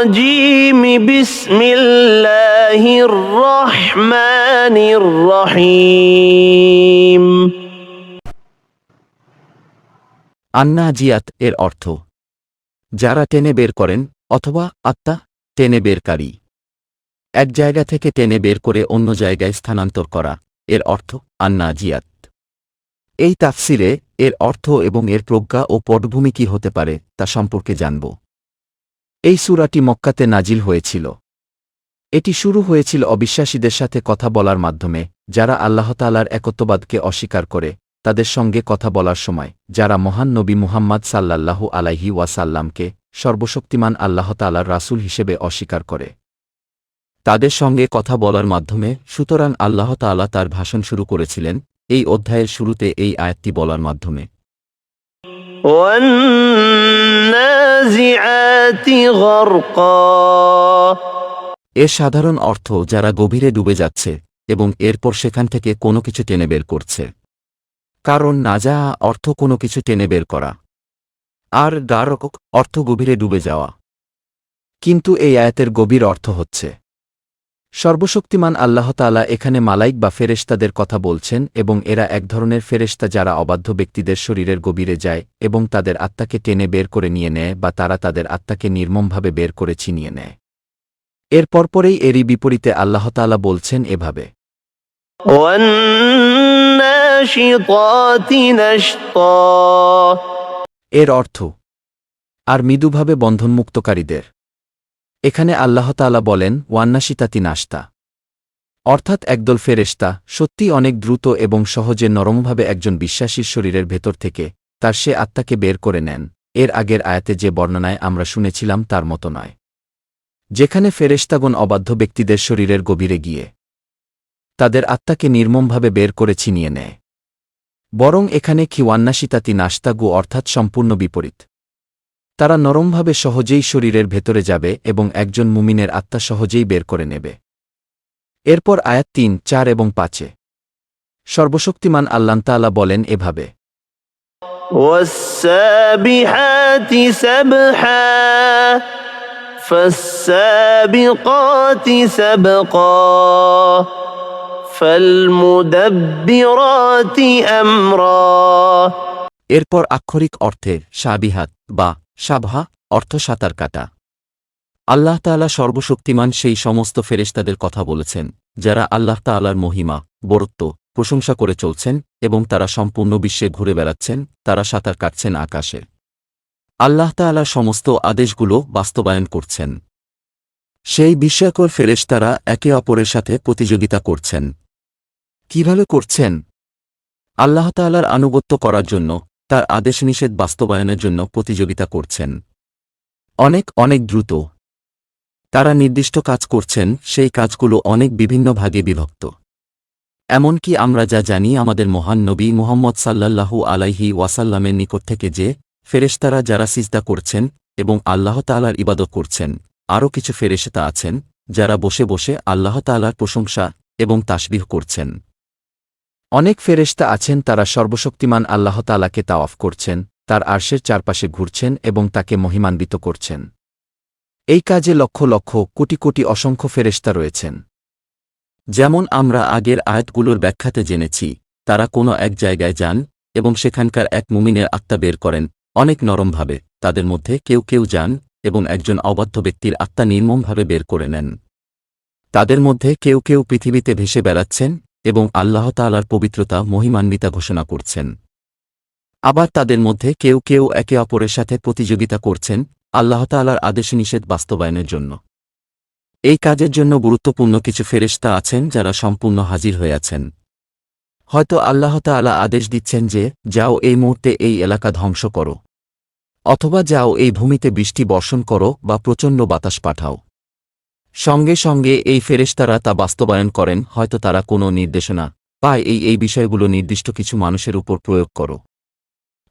الرجيم بسم الله الرحمن الرحيم আন্না জিয়াত এর অর্থ যারা টেনে বের করেন অথবা আত্মা টেনে বেরকারী এক জায়গা থেকে টেনে বের করে অন্য জায়গায় স্থানান্তর করা এর অর্থ আন্না জিয়াত এই তাফসিরে এর অর্থ এবং এর প্রজ্ঞা ও পটভূমি কি হতে পারে তা সম্পর্কে জানব এই সুরাটি মক্কাতে নাজিল হয়েছিল। এটি শুরু হয়েছিল অবিশ্বাসীদের সাথে কথা বলার মাধ্যমে, যারা আল্লাহতালার একত্ববাদকে অস্বীকার করে, তাদের সঙ্গে কথা বলার সময়, যারা মহান নবী মুহাম্মদ সাল্লাল্লাহু আলাইহি ওয়াসাল্লামকে সর্বশক্তিমান আল্লাহতালার রাসুল হিসেবে অস্বীকার করে। তাদের সঙ্গে কথা বলার মাধ্যমে, সুতরাং আল্লাহতাআলা তার ভাষণ শুরু করেছিলেন, এই অধ্যায়ের শুরুতে এই আয়াতটি বলার মাধ্যমে। এর সাধারণ অর্থ যারা গভীরে ডুবে যাচ্ছে এবং এরপর সেখান থেকে কোনো কিছু টেনে বের করছে। কারণ না নাজা অর্থ কোনো কিছু টেনে বের করা। আর গারক অর্থ গভীরে ডুবে যাওয়া। কিন্তু এই আয়াতের গভীর অর্থ হচ্ছে সর্বশক্তিমান আল্লাহতালা এখানে মালাইক বা ফেরেশতাদের কথা বলছেন এবং এরা এক ধরনের ফেরেশতা যারা অবাধ্য ব্যক্তিদের শরীরের গভীরে যায় এবং তাদের আত্মাকে টেনে বের করে নিয়ে নেয় বা তারা তাদের আত্মাকে নির্মমভাবে বের করে ছিনিয়ে নেয়। এর পরপরেই এরই বিপরীতে আল্লাহতালা বলছেন এভাবে। এর অর্থ আর মৃদুভাবে বন্ধনমুক্তকারীদের। এখানে আল্লাহতালা বলেন, ওয়ান্নাশিতাতি নাস্তা অর্থাৎ একদল ফেরেশতা সত্যি অনেক দ্রুত এবং সহজে নরমভাবে একজন বিশ্বাসীর শরীরের ভেতর থেকে তার সে আত্মাকে বের করে নেন। এর আগের আয়াতে যে বর্ণনায় আমরা শুনেছিলাম তার মতো নয়। যেখানে ফেরেশতাগণ অবাধ্য ব্যক্তিদের শরীরের গভীরে গিয়ে তাদের আত্মাকে নির্মমভাবে বের করে ছিনিয়ে নেয়। বরং এখানে খিওয়ান্নাশিতাতি নাস্তাগু অর্থাৎ সম্পূর্ণ বিপরীত। তারা নরমভাবে সহজেই শরীরের ভেতরে যাবে এবং একজন মুমিনের আত্মা সহজেই বের করে নেবে এরপর আয়াত তিন চার এবং পাঁচে সর্বশক্তিমান আল্লান্তালা বলেন এভাবে والسابحات سبحا فالسابقات سبقا فالمدبرات امرا এরপর আক্ষরিক অর্থে সাবিহাত বা সাবহা অর্থ সাঁতার কাটা। আল্লাহ তাআলা সর্বশক্তিমান সেই সমস্ত ফেরেশতাদের কথা বলেছেন, যারা আল্লাহ তাআলার মহিমা, বরত্ব, প্রশংসা করে চলছেন এবং তারা সম্পূর্ণ বিশ্বে ঘুরে বেড়াচ্ছেন, তারা সাঁতার কাটছেন আকাশে। আল্লাহ তাআলা সমস্ত আদেশগুলো বাস্তবায়ন করছেন। সেই বিস্ময়কর ফেরেশতারা একে অপরের সাথে প্রতিযোগিতা করছেন। কীভাবে করছেন? আল্লাহ তাআলার আনুগত্য করার জন্য তার আদেশ নিষেধ বাস্তবায়নের জন্য প্রতিযোগিতা করছেন। অনেক অনেক দ্রুত। তারা নির্দিষ্ট কাজ করছেন, সেই কাজগুলো অনেক বিভিন্ন ভাগে বিভক্ত। এমনকি আমরা যা জানি, আমাদের মহান নবী মুহাম্মদ সাল্লাল্লাহু আলাইহি ওয়াসাল্লামের নিকট থেকে যে ফেরেশতারা যারা সিজদা করছেন এবং আল্লাহ তাআলার ইবাদত করছেন, আরও কিছু ফেরেশতা আছেন, যারা বসে বসে আল্লাহ তাআলার প্রশংসা এবং তাসবিহ করছেন। অনেক ফেরেশতা আছেন, তারা সর্বশক্তিমান আল্লাহ তাআলাকে তাওয়াফ করছেন, তার আর্শের চারপাশে ঘুরছেন এবং তাকে মহিমান্বিত করছেন। এই কাজে লক্ষ লক্ষ, কোটি কোটি অসংখ্য ফেরেশতা রয়েছেন। যেমন আমরা আগের আয়াতগুলোর ব্যাখ্যাতে জেনেছি, তারা কোনো এক জায়গায় যান এবং সেখানকার এক মুমিনের আত্মা বের করেন, অনেক নরমভাবে, তাদের মধ্যে কেউ কেউ যান এবং একজন অবাধ্য ব্যক্তির আত্মা নির্মমভাবে বের করে নেন। তাদের মধ্যে কেউ কেউ পৃথিবীতে ভেসে বেড়াচ্ছেন এবং আল্লাহ তাআলার পবিত্রতা, মহিমান্বিতা ঘোষণা করছেন। আবার তাদের মধ্যে কেউ কেউ একে অপরের সাথে প্রতিযোগিতা করছেন, আল্লাহ তাআলার আদেশ নিষেধ বাস্তবায়নের জন্য। এই কাজের জন্য গুরুত্বপূর্ণ কিছু ফেরেশতা আছেন যারা সম্পূর্ণ হাজির হয়ে আছেন। হয়তো আল্লাহ তাআলা আদেশ দিচ্ছেন যে, যাও এই মুহূর্তে এই এলাকা ধ্বংস করো। অথবা যাও এই ভূমিতে বৃষ্টি বর্ষণ করো বা প্রচণ্ড বাতাস পাঠাও। সঙ্গে সঙ্গে এই ফেরেশতারা তা বাস্তবায়ন করেন, হয়তো তারা কোনো নির্দেশনা পায়, এই এই বিষয়গুলো নির্দিষ্ট কিছু মানুষের উপর প্রয়োগ করো।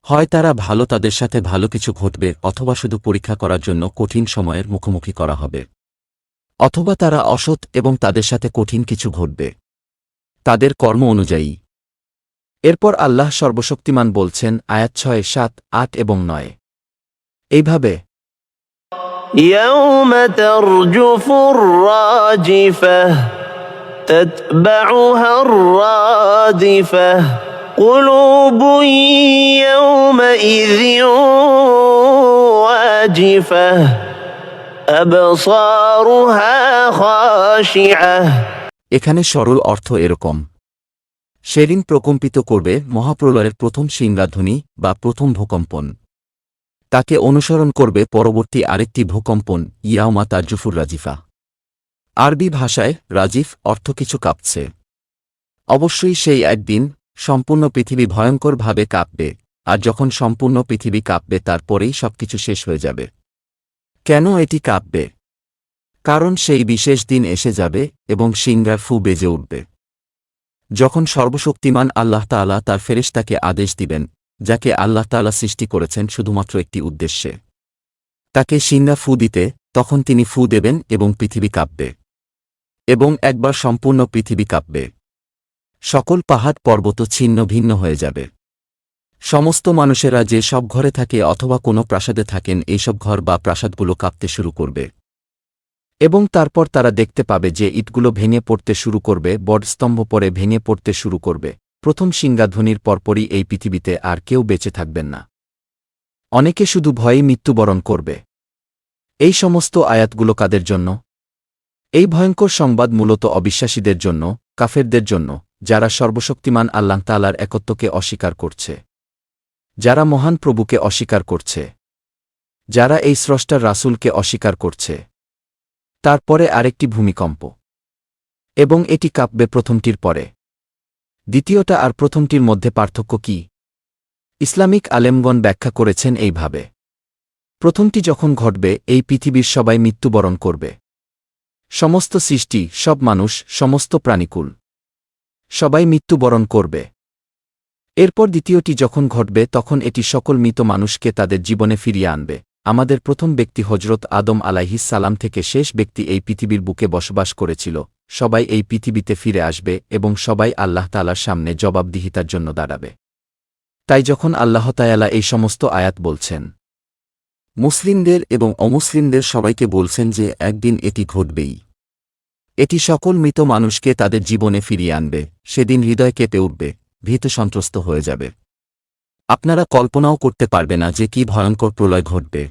হয় তারা ভালো তাদের সাথে ভালো কিছু ঘটবে, অথবা শুধু পরীক্ষা করার জন্য কঠিন সময়ের মুখোমুখি করা হবে। অথবা তারা অসৎ এবং তাদের সাথে কঠিন কিছু ঘটবে। তাদের কর্ম অনুযায়ী। এরপর আল্লাহ সর্বশক্তিমান বলছেন, আয়াত ছয়, সাত, আট এবং নয়। এইভাবে يوم ترجف الراجفة تتبعها الرادفة قلوب يومئذ واجفة أبصارها خاشعة এখানে সরল অর্থ এরকম সেদিন প্রকম্পিত করবে মহাপ্রলয়ের প্রথম সিংরাধ্বনি বা প্রথম ভূকম্পন তাকে অনুসরণ করবে পরবর্তী আরেকটি ভূকম্পন ইয়াউমা তারজুফুর রাজিফা। আরবি ভাষায়, রাজিফ অর্থ কিছু কাঁপছে। অবশ্যই সেই একদিন, সম্পূর্ণ পৃথিবী ভয়ঙ্করভাবে কাঁপবে, আর যখন সম্পূর্ণ পৃথিবী কাঁপবে তারপরেই সবকিছু শেষ হয়ে যাবে। কেন এটি কাঁপবে? কারণ সেই বিশেষ দিন এসে যাবে এবং সিংরার ফু বেজে উঠবে। যখন সর্বশক্তিমান আল্লাহ তাআলা তার ফেরেশতাকে আদেশ দিবেন যাকে আল্লাহ তাআলা সৃষ্টি করেছেন শুধুমাত্র একটি উদ্দেশ্যে। তাকে সিংরা ফু দিতে, তখন তিনি ফু দেবেন এবং পৃথিবী কাঁপবে। এবং একবার সম্পূর্ণ পৃথিবী কাঁপবে। সকল পাহাড়, পর্বত ছিন্ন ভিন্ন হয়ে যাবে। সমস্ত মানুষেরা যে সব ঘরে থাকে অথবা কোনো প্রাসাদে থাকেন এইসব ঘর বা প্রাসাদগুলো কাঁপতে শুরু করবে। এবং তারপর তারা দেখতে পাবে যে ইটগুলো ভেঙে পড়তে শুরু করবে, বটস্তম্ভ পরে ভেঙে পড়তে শুরু করবে। প্রথম সিংগাধ্বনির পরপরই এই পৃথিবীতে আর কেউ বেঁচে থাকবেন না। অনেকে শুধু ভয়ে মৃত্যুবরণ করবে। এই সমস্ত আয়াতগুলো কাদের জন্য? এই ভয়ঙ্কর সংবাদ মূলত অবিশ্বাসীদের জন্য, কাফেরদের জন্য, যারা সর্বশক্তিমান আল্লাহ তালার একত্বকে অস্বীকার করছে। যারা মহান প্রভুকে অস্বীকার করছে। যারা এই স্রষ্টার রাসুলকে অস্বীকার করছে। তারপরে আরেকটি ভূমিকম্প। এবং এটি কাঁপবে প্রথমটির পরে। দ্বিতীয়টা আর প্রথমটির মধ্যে পার্থক্য কি? ইসলামিক আলেমগণ ব্যাখ্যা করেছেন এইভাবে। প্রথমটি যখন ঘটবে, এই পৃথিবীর সবাই মৃত্যুবরণ করবে। সমস্ত সৃষ্টি, সব মানুষ, সমস্ত প্রাণীকুল। সবাই মৃত্যুবরণ করবে। এরপর দ্বিতীয়টি যখন ঘটবে, তখন এটি সকল মৃত মানুষকে তাদের জীবনে ফিরিয়ে আনবে। আমাদের প্রথম ব্যক্তি হজরত আদম আলাইহিস সালাম থেকে শেষ ব্যক্তি এই পৃথিবীর বুকে বসবাস করেছিল। সবাই এই পৃথিবীতে ফিরে আসবে এবং সবাই আল্লাহ তালার সামনে জবাবদিহিতার জন্য দাঁড়াবে। তাই যখন আল্লাহ তায়ালা এই সমস্ত আয়াত বলছেন, মুসলিমদের এবং অমুসলিমদের সবাইকে বলছেন যে একদিন এটি ঘটবেই। এটি সকল মৃত মানুষকে তাদের জীবনে ফিরিয়ে আনবে, সেদিন হৃদয় কেঁপে উঠবে, ভীত সন্ত্রস্ত হয়ে যাবে। আপনারা কল্পনাও করতে পারবে না যে কি ভয়ঙ্কর প্রলয় ঘটবে।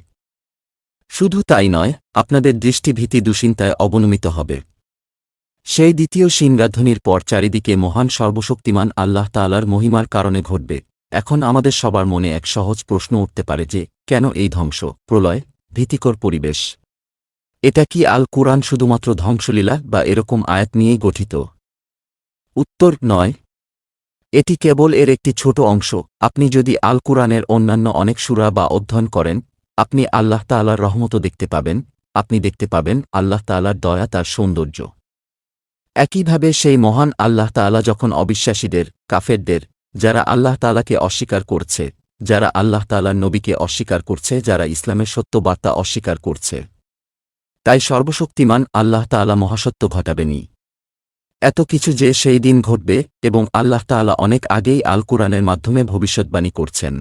শুধু তাই নয়, আপনাদের দৃষ্টিভীতি দুশ্চিন্তায় অবনমিত হবে। সেই দ্বিতীয় সিংরাধ্বনির পর চারিদিকে মহান সর্বশক্তিমান আল্লাহ তালার মহিমার কারণে ঘটবে। এখন আমাদের সবার মনে এক সহজ প্রশ্ন উঠতে পারে যে, কেন এই ধ্বংস, প্রলয়, ভীতিকর পরিবেশ? এটা কি আল কুরআন শুধুমাত্র ধ্বংসলীলা বা এরকম আয়াত নিয়েই গঠিত? উত্তর নয়। এটি কেবল এর একটি ছোট অংশ। আপনি যদি আল কুরআনের অন্যান্য অনেক সুরা বা অধ্যয়ন করেন, আপনি আল্লাহ তাআলার রহমতও দেখতে পাবেন। আপনি দেখতে পাবেন আল্লাহ তাআলার দয়া, তার সৌন্দর্য। একইভাবে সেই মহান আল্লাহ তাআলা যখন অবিশ্বাসীদের, কাফেরদের, যারা আল্লাহ তাআলাকে অস্বীকার করছে, যারা আল্লাহ তাআলার নবীকে অস্বীকার করছে, যারা ইসলামের সত্য বার্তা অস্বীকার করছে, তাই সর্বশক্তিমান আল্লাহ তাআলা মহাসত্য ঘটাবেনি এত কিছু যে সেই দিন ঘটবে এবং আল্লাহ তাআলা অনেক আগেই আল কুরআনের মাধ্যমে ভবিষ্যৎবাণী করছেন।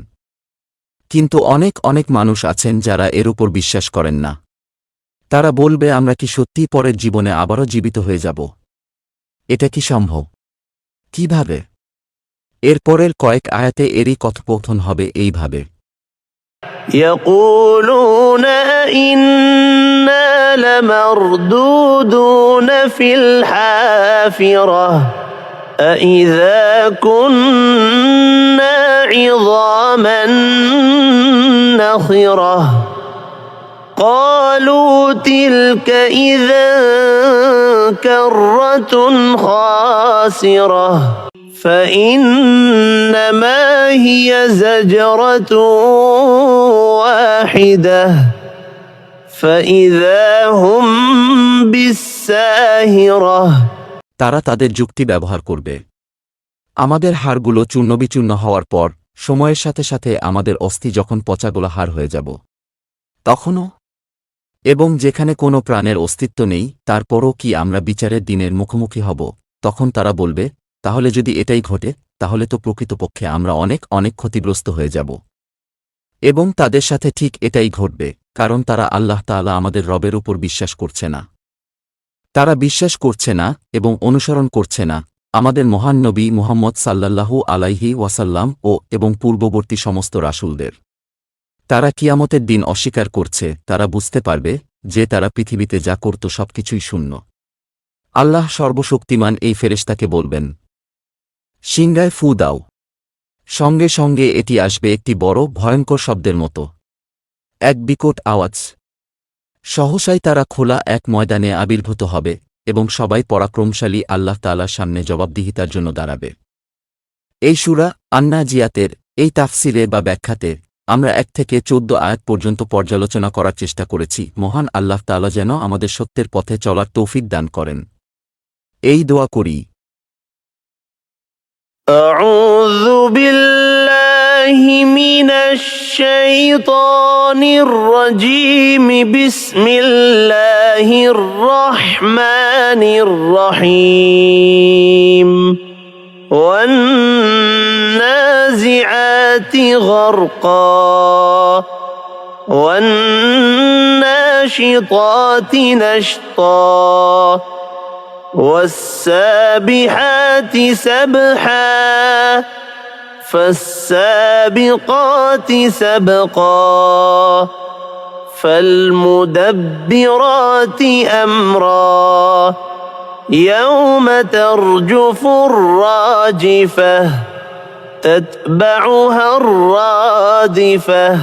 কিন্তু অনেক অনেক মানুষ আছেন যারা এর উপর বিশ্বাস করেন না। তারা বলবে, আমরা কি সত্যিই পরের জীবনে আবারও জীবিত হয়ে যাব? এটা কি সম্ভব কিভাবে এরপরের কয়েক আয়াতে এরই কথোপকথন হবে এইভাবে يقولون إنا لمردودون في الحافرة أإذا كنا عظاما نخرة قالوا تلك إذا كرة خاسرة فإنما هي زجرة واحدة فإذا هم بالساهرة তারা তাদের যুক্তি ব্যবহার করবে আমাদের হাড়গুলো চূর্ণবিচূর্ণ হওয়ার পর সময়ের সাথে সাথে আমাদের অস্থি যখন পচাগোলা হাড় হয়ে যাব তখনও এবং যেখানে কোনো প্রাণের অস্তিত্ব নেই, তারপরও কি আমরা বিচারের দিনের মুখোমুখি হব? তখন তারা বলবে, তাহলে যদি এটাই ঘটে, তাহলে তো প্রকৃতপক্ষে আমরা অনেক অনেক ক্ষতিগ্রস্ত হয়ে যাব। এবং তাদের সাথে ঠিক এটাই ঘটবে, কারণ তারা আল্লাহ তাআলা আমাদের রবের উপর বিশ্বাস করছে না। তারা বিশ্বাস করছে না এবং অনুসরণ করছে না। আমাদের মহান নবী মুহাম্মদ সাল্লাল্লাহু আলাইহি ওয়াসাল্লাম ও, এবং পূর্ববর্তী সমস্ত রাসূলদের। তারা কিয়ামতের দিন অস্বীকার করছে, তারা বুঝতে পারবে যে তারা পৃথিবীতে যা করত সবকিছুই শূন্য। আল্লাহ সর্বশক্তিমান এই ফেরেশতাকে বলবেন সিংগায় ফু দাও। সঙ্গে সঙ্গে এটি আসবে একটি বড়, ভয়ঙ্কর শব্দের মতো। এক বিকট আওয়াজ। সহসাই তারা খোলা এক ময়দানে আবির্ভূত হবে এবং সবাই পরাক্রমশালী আল্লাহ তাআলার সামনে জবাবদিহিতার জন্য দাঁড়াবে। এই সুরা আন্না জিয়াতের এই তাফসিরে বা ব্যাখ্যাতে আমরা এক থেকে চোদ্দ আয়াত পর্যন্ত পর্যালোচনা করার চেষ্টা করেছি মহান আল্লাহ তাআলা যেন আমাদের সত্যের পথে চলার তৌফিক দান করেন এই দোয়া করি أعوذ بالله من الشيطان الرجيم بسم الله الرحمن الرحيم والنازعات غرقا والناشطات نشطا والسابحات سبحا فالسابقات سبقا فالمدبرات أمرا يوم ترجف الراجفة تتبعها الرادفة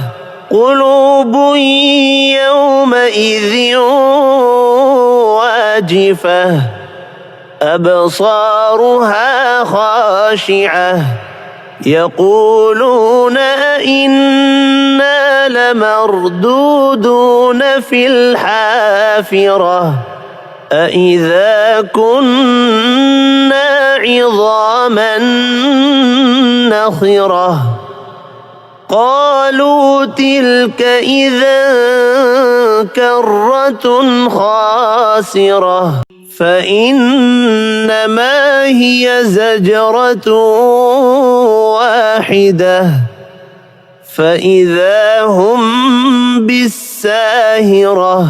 قلوب يومئذ واجفة أبصارها خاشعة يقولون إنا لمردودون في الحافرة. أإذا كنا عظاما نخرة قالوا تلك إذا كرة خاسرة فإنما هي زجرة واحدة فإذا هم بالساهرة